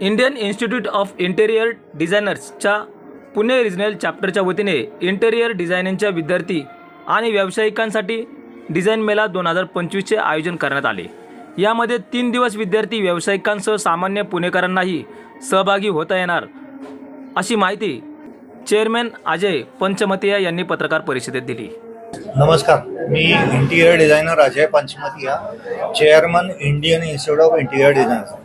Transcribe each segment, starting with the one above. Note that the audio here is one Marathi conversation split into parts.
इंडियन इन्स्टिट्यूट ऑफ इंटेरियर डिझायनर्सच्या पुणे रिजनल चॅप्टरच्या वतीने इंटेरियर डिझायनिंगच्या विद्यार्थी आणि व्यावसायिकांसाठी डिझाईन मेला दोन हजार पंचवीसचे आयोजन करण्यात आले. यामध्ये तीन दिवस विद्यार्थी व्यावसायिकांसह सामान्य पुणेकरांनाही सहभागी होता येणार अशी माहिती चेअरमॅन अजय पंचमतिया यांनी पत्रकार परिषदेत दिली. नमस्कार मी interior designer Ajay Panchamatia chairman Indian institute of interior designer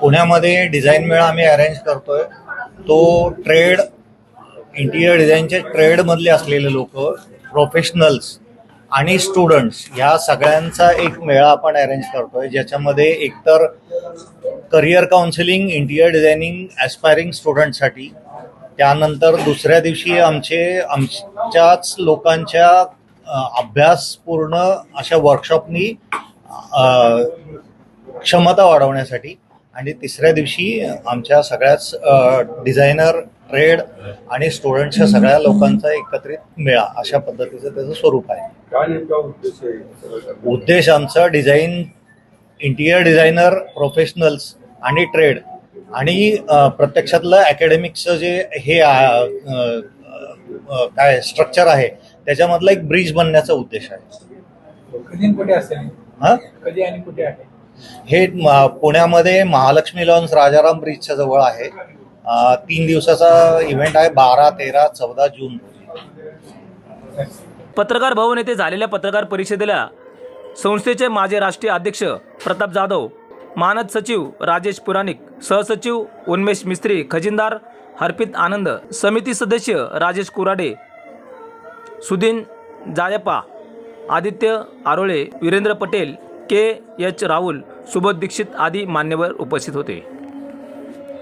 पुण्यामध्ये डिझाईन मेळा आम्ही अरेंज करतोय. तो ट्रेड इंटिरियर डिझाईनचे ट्रेडमधले असलेले लोक प्रोफेशनल्स आणि स्टुडंट्स ह्या सगळ्यांचा एक मेळा आपण अरेंज करतोय. ज्याच्यामध्ये एकतर career counselling interior designing aspiring स्टुडंटसाठी त्यानंतर दुसऱ्या दिवशी आमचे आमच्याच लोकांच्या अभ्यासपूर्ण अशा वर्कशॉपनी क्षमता वाढवण्यासाठी. आणि तिसऱ्या दिवशी आमच्या सगळ्याच डिझायनर ट्रेड आणि स्टुडंटच्या सगळ्या लोकांचा एकत्रित मेळा अशा पद्धतीचं त्याचं स्वरूप आहे. उद्देश आमचा डिझाईन इंटिरियर डिझायनर प्रोफेशनल्स आणि ट्रेड आणि प्रत्यक्षातलं अकॅडमिकचं जे हे काय स्ट्रक्चर आहे त्याच्यामधला एक ब्रिज बनण्याचा उद्देश आहे. कधी आणि कुठे असेल? हा? कधी आणि कुठे आहे? हे पुण्यामध्ये महालक्ष्मी लॉन्स राजाराम ब्रिजच्या जवळ आहे. तीन दिवसाचा इव्हेंट आहे बारा तेरा चौदा जून पत्रकार भवन येथे झालेल्या पत्रकार परिषदेला संस्थेचे माजी राष्ट्रीय अध्यक्ष प्रताप जाधव मानद सचिव राजेश पुराणिक सहसचिव उन्मेष मिस्त्री खजिनदार हर्पित आनंद समिती सदस्य राजेश कुराडे सुदीन जायपा आदित्य आरोळे वीरेंद्र पटेल के एच राहुल सुबोध दीक्षित आदी मान्यवर उपस्थित होते.